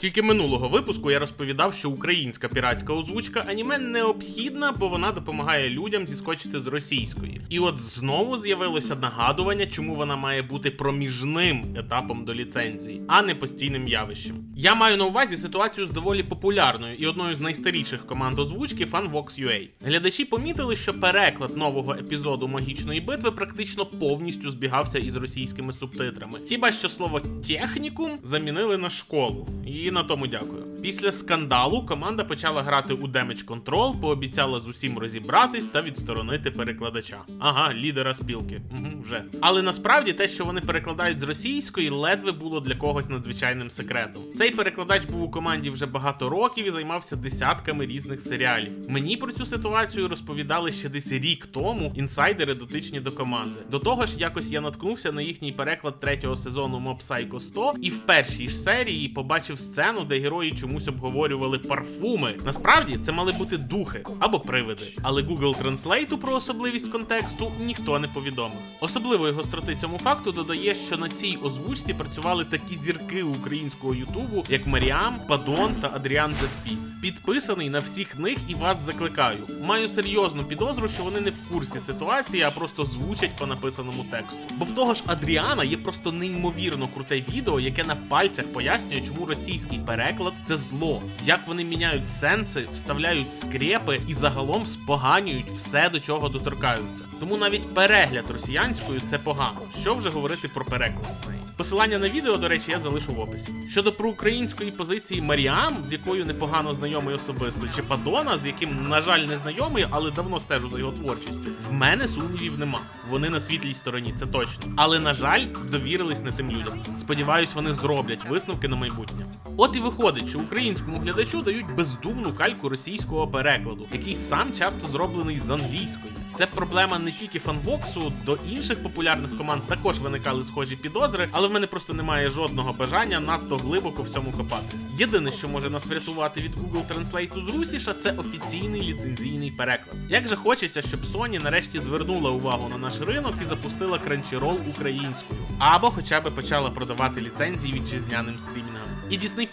Тільки минулого випуску я розповідав, що українська піратська озвучка аніме необхідна, бо вона допомагає людям зіскочити з російської. І от знову з'явилося нагадування, чому вона має бути проміжним етапом до ліцензії, а не постійним явищем. Я маю на увазі ситуацію з доволі популярною і одною з найстаріших команд озвучки FanVox.ua. Глядачі помітили, що переклад нового епізоду магічної битви практично повністю збігався із російськими субтитрами. Хіба що слово технікум замінили на школу. І на тому дякую. Після скандалу команда почала грати у Damage Control, пообіцяла з усім розібратись та відсторонити перекладача. Ага, лідера спілки. Угу, вже. Але насправді те, що вони перекладають з російської, ледве було для когось надзвичайним секретом. Цей перекладач був у команді вже багато років і займався десятками різних серіалів. Мені про цю ситуацію розповідали ще десь рік тому інсайдери дотичні до команди. До того ж, якось я наткнувся на їхній переклад третього сезону Mob Psycho 100 і в першій ж серії побачив сцену, де герої чомусь обговорювали парфуми. Насправді це мали бути духи або привиди. Але Google Translate про особливість контексту ніхто не повідомив. Особливої гостроти цьому факту додає, що на цій озвучці працювали такі зірки українського Ютубу, як Маріам, Падон та Адріан ZP. Підписаний на всіх них і вас закликаю. Маю серйозну підозру, що вони не в курсі ситуації, а просто звучать по написаному тексту. Бо в того ж Адріана є просто неймовірно круте відео, яке на пальцях пояснює, чому російський переклад це зло, як вони міняють сенси, вставляють скрепи і загалом споганюють все, до чого доторкаються. Тому навіть перегляд росіянською це погано. Що вже говорити про переклад з неї. Посилання на відео, до речі, я залишу в описі. Щодо проукраїнської позиції Маріам, з якою непогано знайомий особисто, чи Падона, з яким, на жаль, не знайомий, але давно стежу за його творчістю. В мене сумнівів нема. Вони на світлій стороні, це точно. Але на жаль, довірились не тим людям. Сподіваюсь, вони зроблять висновки на майбутнє. От і виходить, що українському глядачу дають бездумну кальку російського перекладу, який сам часто зроблений з англійської. Це проблема не тільки фанвоксу, до інших популярних команд також виникали схожі підозри, але в мене просто немає жодного бажання надто глибоко в цьому копатись. Єдине, що може нас врятувати від Google Translate з русіша, це офіційний ліцензійний переклад. Як же хочеться, щоб Sony нарешті звернула увагу на наш ринок і запустила Crunchyroll українською, або хоча б почала продавати ліцензії вітчизняним стрімінгам. І Disney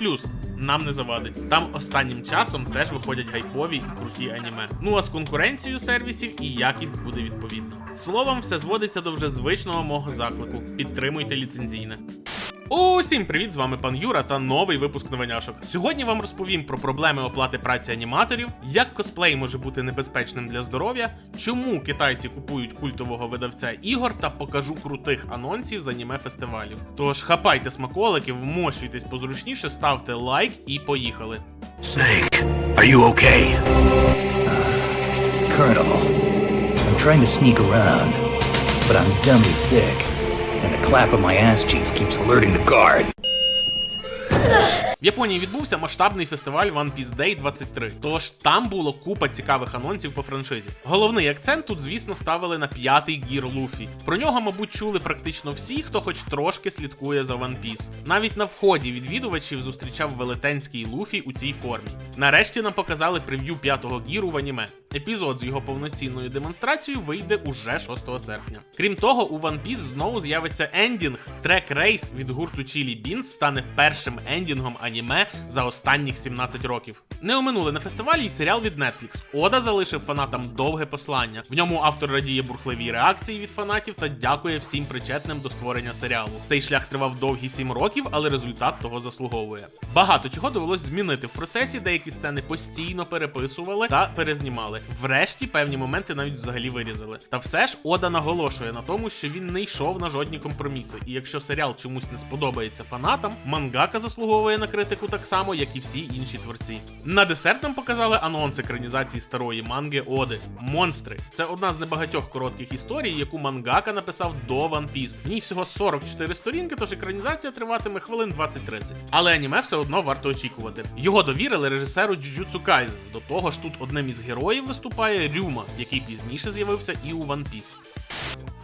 нам не завадить. Там останнім часом теж виходять гайпові і круті аніме. Ну а з конкуренцією сервісів і якість буде відповідна. Словом, все зводиться до вже звичного мого заклику. Підтримуйте ліцензійне. Усім привіт! З вами пан Юра та новий випуск новиняшок. Сьогодні вам розповім про проблеми оплати праці аніматорів, як косплей може бути небезпечним для здоров'я, чому китайці купують культового видавця ігор та покажу крутих анонсів з аніме фестивалів. Тож хапайте смаколики, вмощуйтесь позручніше, ставте лайк і поїхали. Snake, are you okay? Colonel, I'm trying to sneak around, but I'm dummy thick, and the clap of my ass cheeks keeps alerting the guards. В Японії відбувся масштабний фестиваль One Piece Day 23, тож там було купа цікавих анонсів по франшизі. Головний акцент тут, звісно, ставили на п'ятий гір Луфі. Про нього, мабуть, чули практично всі, хто хоч трошки слідкує за One Piece. Навіть на вході відвідувачів зустрічав велетенський Луфі у цій формі. Нарешті нам показали прев'ю п'ятого гіру в аніме. Епізод з його повноцінною демонстрацією вийде уже 6 серпня. Крім того, у One Piece знову з'явиться ендінг. Трек Рейс від гурту Chili Beans стане першим ендінгом аніме за останніх 17 років. Не оминули на фестивалі й серіал від Netflix. Ода залишив фанатам довге послання. В ньому автор радіє бурхливій реакції від фанатів та дякує всім причетним до створення серіалу. Цей шлях тривав довгі 7 років, але результат того заслуговує. Багато чого довелось змінити в процесі, деякі сцени постійно переписували та перезнімали. Врешті певні моменти навіть взагалі вирізали. Та все ж Ода наголошує на тому, що він не йшов на жодні компроміси. І якщо серіал чомусь не сподобається фанатам, мангака заслуговує на критику так само, як і всі інші творці. На десерт нам показали анонс екранізації старої манги Оди. Монстри. Це одна з небагатьох коротких історій, яку мангака написав до One Piece. В ній всього 44 сторінки, тож екранізація триватиме хвилин 20-30. Але аніме все одно варто очікувати. Його довірили режисеру Джуджуцу Кайзен. До того ж, тут одним із героїв виступає Рюма, який пізніше з'явився і у One Piece.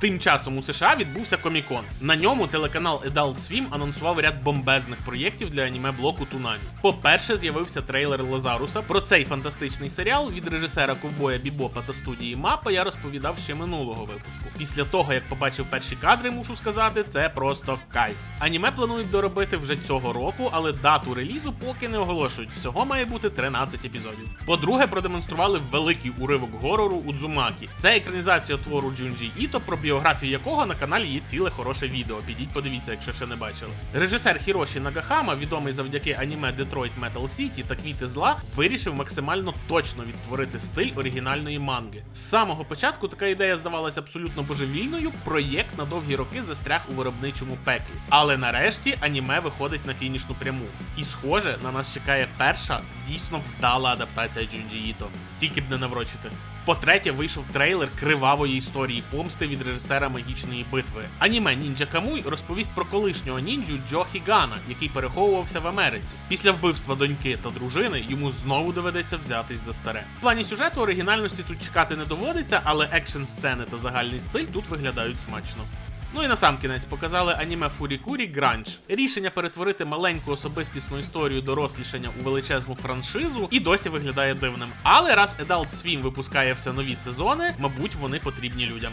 Тим часом у США відбувся комікон. На ньому телеканал Adult Swim анонсував ряд бомбезних проєктів для аніме блоку Тунамі. По-перше, з'явився трейлер Лазаруса. Про цей фантастичний серіал від режисера ковбоя Бібопа та студії Мапа я розповідав ще минулого випуску. Після того, як побачив перші кадри, мушу сказати, це просто кайф. Аніме планують доробити вже цього року, але дату релізу поки не оголошують. Всього має бути 13 епізодів. По-друге, продемонстрували великий уривок горору Удзумакі. Це екранізація твору Джунджі Іто, про біографію якого на каналі є ціле хороше відео. Підіть, подивіться, якщо ще не бачили. Режисер Хіроші Нагахама, відомий завдяки аніме Detroit Metal City та Квіти зла, вирішив максимально точно відтворити стиль оригінальної манги. З самого початку така ідея здавалася абсолютно божевільною. Проєкт на довгі роки застряг у виробничому пеклі. Але нарешті аніме виходить на фінішну пряму. І схоже, на нас чекає перша дійсно вдала адаптація Джунджі Іто. Тільки б не наврочити. По-третє, вийшов трейлер кривавої історії помсти від режисера магічної битви. Аніме Нінджа Камуй розповість про колишнього нінджу Джо Хігана, який переховувався в Америці. Після вбивства доньки та дружини йому знову доведеться взятись за старе. В плані сюжету оригінальності тут чекати не доводиться, але екшн сцени та загальний стиль тут виглядають смачно. Ну і на сам кінець показали аніме Фурікурі Гранж. Рішення перетворити маленьку особистісну історію дорослішання у величезну франшизу і досі виглядає дивним. Але раз Adult Swim випускає все нові сезони, мабуть, вони потрібні людям.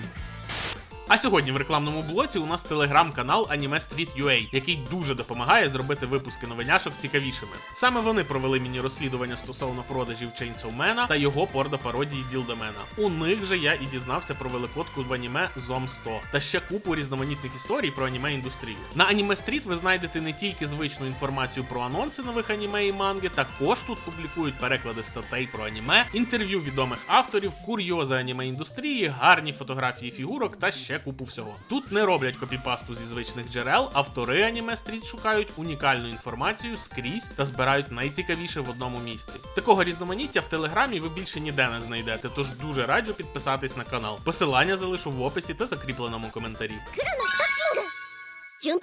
А сьогодні в рекламному блоці у нас телеграм-канал Anime Street UA, який дуже допомагає зробити випуски новиняшок цікавішими. Саме вони провели міні-розслідування стосовно продажів Chainsaw Man та його порно-пародії Ділдемена. У них же я і дізнався про великодку в аніме Зом 100 та ще купу різноманітних історій про аніме індустрію. На Anime Street ви знайдете не тільки звичну інформацію про анонси нових аніме і манги, також тут публікують переклади статей про аніме, інтерв'ю відомих авторів, курйози аніме індустрії, гарні фотографії фігурок та ще купу всього. Тут не роблять копіпасту зі звичних джерел, автори аніме стріт шукають унікальну інформацію скрізь та збирають найцікавіше в одному місці. Такого різноманіття в телеграмі ви більше ніде не знайдете, тож дуже раджу підписатись на канал. Посилання залишу в описі та закріпленому коментарі. 純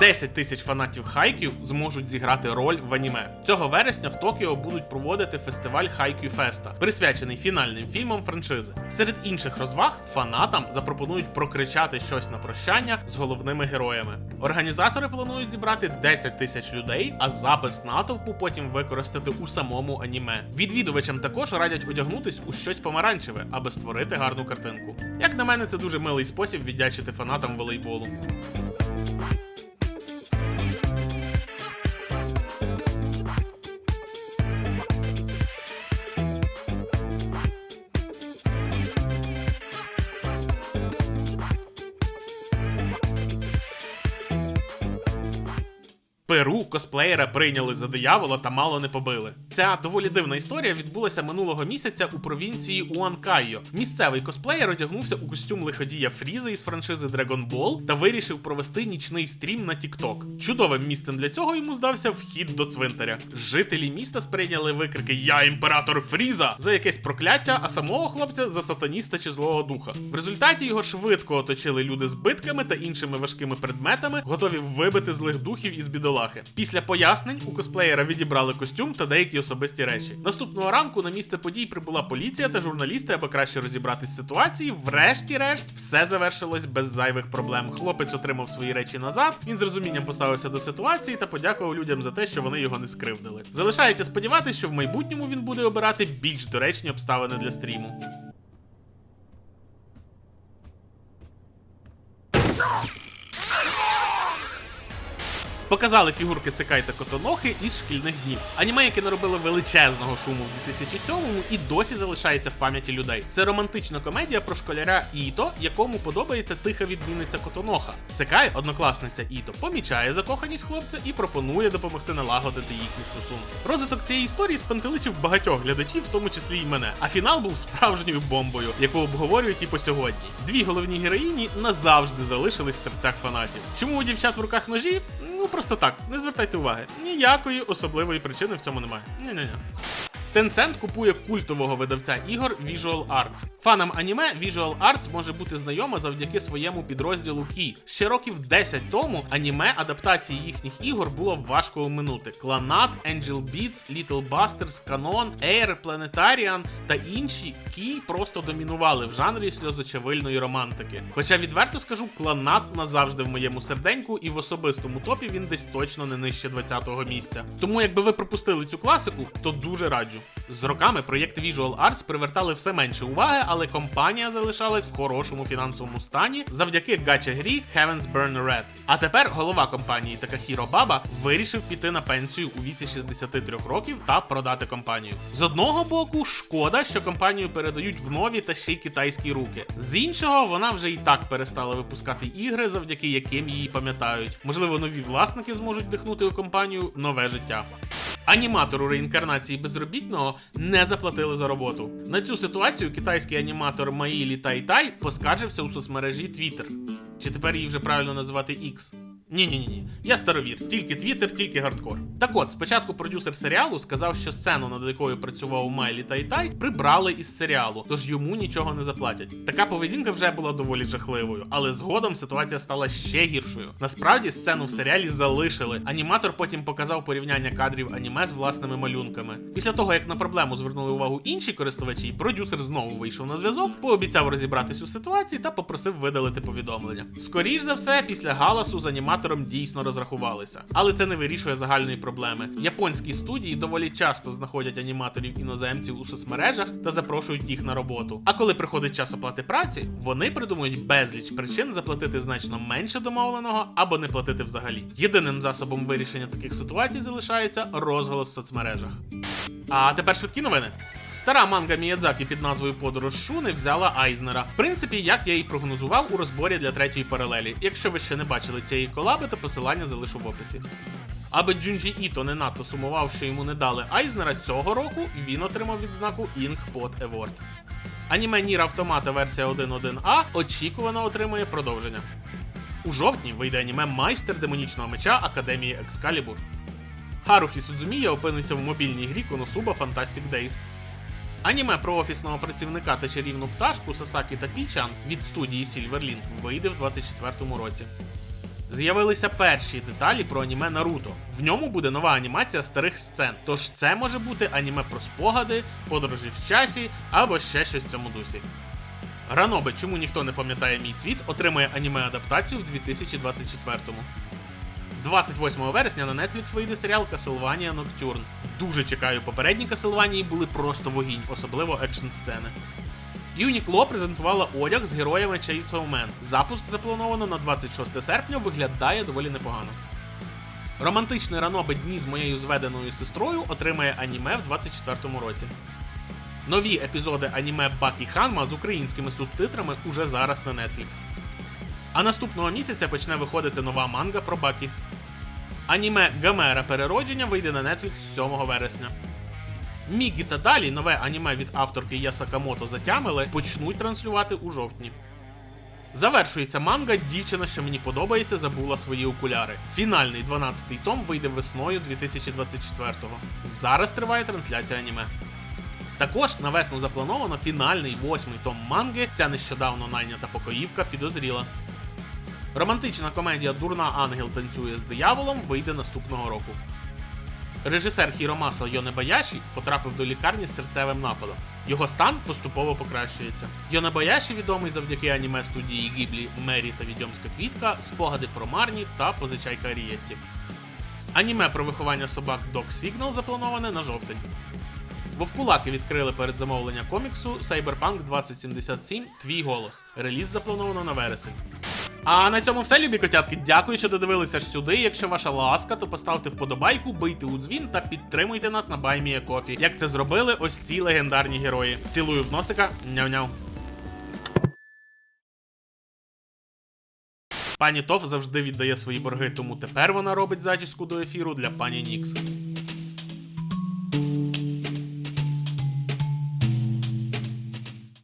10 тисяч фанатів хайків зможуть зіграти роль в аніме. Цього вересня в Токіо будуть проводити фестиваль Хайкю Феста, присвячений фінальним фільмам франшизи. Серед інших розваг фанатам запропонують прокричати щось на прощання з головними героями. Організатори планують зібрати 10 тисяч людей, а запис натовпу потім використати у самому аніме. Відвідувачам також радять одягнутись у щось помаранчеве, аби створити гарну картинку. Як на мене, це дуже милий спосіб віддячити фанатам волейболу. Перу косплеєра прийняли за диявола та мало не побили. Ця доволі дивна історія відбулася минулого місяця у провінції Уанкайо. Місцевий косплеєр одягнувся у костюм лиходія Фріза із франшизи Dragon Ball та вирішив провести нічний стрім на TikTok. Чудовим місцем для цього йому здався вхід до цвинтаря. Жителі міста сприйняли викрики Я імператор Фріза за якесь прокляття, а самого хлопця за сатаніста чи злого духа. В результаті його швидко оточили люди з битками та іншими важкими предметами, готові вибити злих духів із бідолахи. Після пояснень у косплеєра відібрали костюм та деякі особисті речі. Наступного ранку на місце подій прибула поліція та журналісти, аби краще розібратись з ситуації. Врешті-решт, все завершилось без зайвих проблем. Хлопець отримав свої речі назад. Він з розумінням поставився до ситуації та подякував людям за те, що вони його не скривдили. Залишається сподіватися, що в майбутньому він буде обирати більш доречні обставини для стріму. Показали фігурки Секай та Котонохи із шкільних днів. Аніме, яке наробило величезного шуму в 2007-му і досі залишається в пам'яті людей. Це романтична комедія про школяра Іто, якому подобається тиха відмінниця Котоноха. Секай, однокласниця Іто, помічає закоханість хлопця і пропонує допомогти налагодити їхні стосунки. Розвиток цієї історії спантеличив багатьох глядачів, в тому числі і мене. А фінал був справжньою бомбою, яку обговорюють і по сьогодні. Дві головні героїні назавжди залишились в серцях фанатів. Чому у дівчат в руках ножі? Ну просто так, не звертайте уваги. Ніякої особливої причини в цьому немає. Ні-ні-ні. Tencent купує культового видавця ігор Visual Arts. Фанам аніме Visual Arts може бути знайома завдяки своєму підрозділу Key. Ще років 10 тому аніме адаптації їхніх ігор було важко оминути. Кланат, Angel Beats, Little Busters, Canon, Air, Planetarian та інші Key просто домінували в жанрі сльозочевильної романтики. Хоча відверто скажу, Кланат назавжди в моєму серденьку, і в особистому топі він десь точно не нижче 20-го місця. Тому якби ви пропустили цю класику, то дуже раджу. З роками проєкти Visual Arts привертали все менше уваги, але компанія залишалась в хорошому фінансовому стані завдяки гача грі Heaven's Burn Red. А тепер голова компанії Такахіро Баба вирішив піти на пенсію у віці 63 років та продати компанію. З одного боку, шкода, що компанію передають в нові та ще й китайські руки. З іншого, вона вже і так перестала випускати ігри, завдяки яким її пам'ятають. Можливо, нові власники зможуть вдихнути у компанію нове життя. Аніматору реінкарнації безробітного не заплатили за роботу. На цю ситуацію китайський аніматор Маїлі Тай-Тай поскаржився у соцмережі Twitter. Чи тепер її вже правильно називати X? Ні, ні, ні. Я старовір, тільки Твіттер, тільки гардкор. Так от, спочатку продюсер серіалу сказав, що сцену, над якою працював Майлі Тай-Тай, прибрали із серіалу, тож йому нічого не заплатять. Така поведінка вже була доволі жахливою, але згодом ситуація стала ще гіршою. Насправді сцену в серіалі залишили. Аніматор потім показав порівняння кадрів аніме з власними малюнками. Після того, як на проблему звернули увагу інші користувачі, продюсер знову вийшов на зв'язок, пообіцяв розібратись у ситуації та попросив видалити повідомлення. Скоріш за все, після галасу з аніматором дійсно розрахувалися. Але це не вирішує загальної проблеми. Японські студії доволі часто знаходять аніматорів іноземців у соцмережах та запрошують їх на роботу. А коли приходить час оплати праці, вони придумують безліч причин заплатити значно менше домовленого або не платити взагалі. Єдиним засобом вирішення таких ситуацій залишається розголос в соцмережах. А тепер швидкі новини. Стара манга Міядзакі під назвою Подорож Шуни взяла Айзнера. В принципі, як я і прогнозував у розборі для третьої паралелі. Якщо ви ще не бачили цієї колаби, то посилання залишу в описі. Аби Джунджі Іто не надто сумував, що йому не дали Айзнера цього року, він отримав відзнаку Inkpot Award. Аніме Нір Автомата версія 1.1а очікувано отримує продовження. У жовтні вийде аніме Майстер демонічного меча Академії Екскалібур. Харухі Судзумія опиниться в мобільній грі Коносуба Fantastic Days. Аніме про офісного працівника та чарівну пташку Сасакі та Пічан від студії Silverlink вийде в 24-му році. З'явилися перші деталі про аніме Наруто. В ньому буде нова анімація старих сцен. Тож це може бути аніме про спогади, подорожі в часі або ще щось в цьому дусі. Ранобе, чому ніхто не пам'ятає мій світ, отримує аніме-адаптацію в 2024-му. 28 вересня на Netflix вийде серіал Castlevania Nocturne. Дуже чекаю, попередні Castlevania були просто вогінь, особливо екшн сцени. Uniqlo презентувала одяг з героями Chainsaw Man. Запуск заплановано на 26 серпня, виглядає доволі непогано. Романтичний ранобе дні з моєю зведеною сестрою отримає аніме в 24-му році. Нові епізоди аніме Бакі Ханма з українськими субтитрами уже зараз на Netflix. А наступного місяця почне виходити нова манга про Бакі. Аніме Гамера Переродження вийде на Netflix 7 вересня. Мігі та далі нове аніме від авторки Я Сакамото затямили почнуть транслювати у жовтні. Завершується манга Дівчина, що мені подобається, забула свої окуляри. Фінальний 12-й том вийде весною 2024-го. Зараз триває трансляція аніме. Також на весну заплановано фінальний восьмий том манги. Ця нещодавно найнята покоївка підозріла. Романтична комедія Дурна Ангел танцює з дияволом вийде наступного року. Режисер Хіромаса Йонебаяші потрапив до лікарні з серцевим нападом. Його стан поступово покращується. Йонебаяші відомий завдяки аніме студії Гіблі Мері та Відьомська квітка, спогади про Марні та позичайка Рієтті. Аніме про виховання собак Dog Signal заплановане на жовтень. Вовкулаки відкрили перед замовлення коміксу Cyberpunk 2077 Твій голос. Реліз заплановано на вересень. А на цьому все, любі котятки. Дякую, що додивилися аж сюди. Якщо ваша ласка, то поставте вподобайку, бийте у дзвін та підтримуйте нас на BuyMeACoffee, як це зробили ось ці легендарні герої. Цілую в носика, няв-няв. Пані Тоф завжди віддає свої борги, тому тепер вона робить зачіску до ефіру для пані Нікс.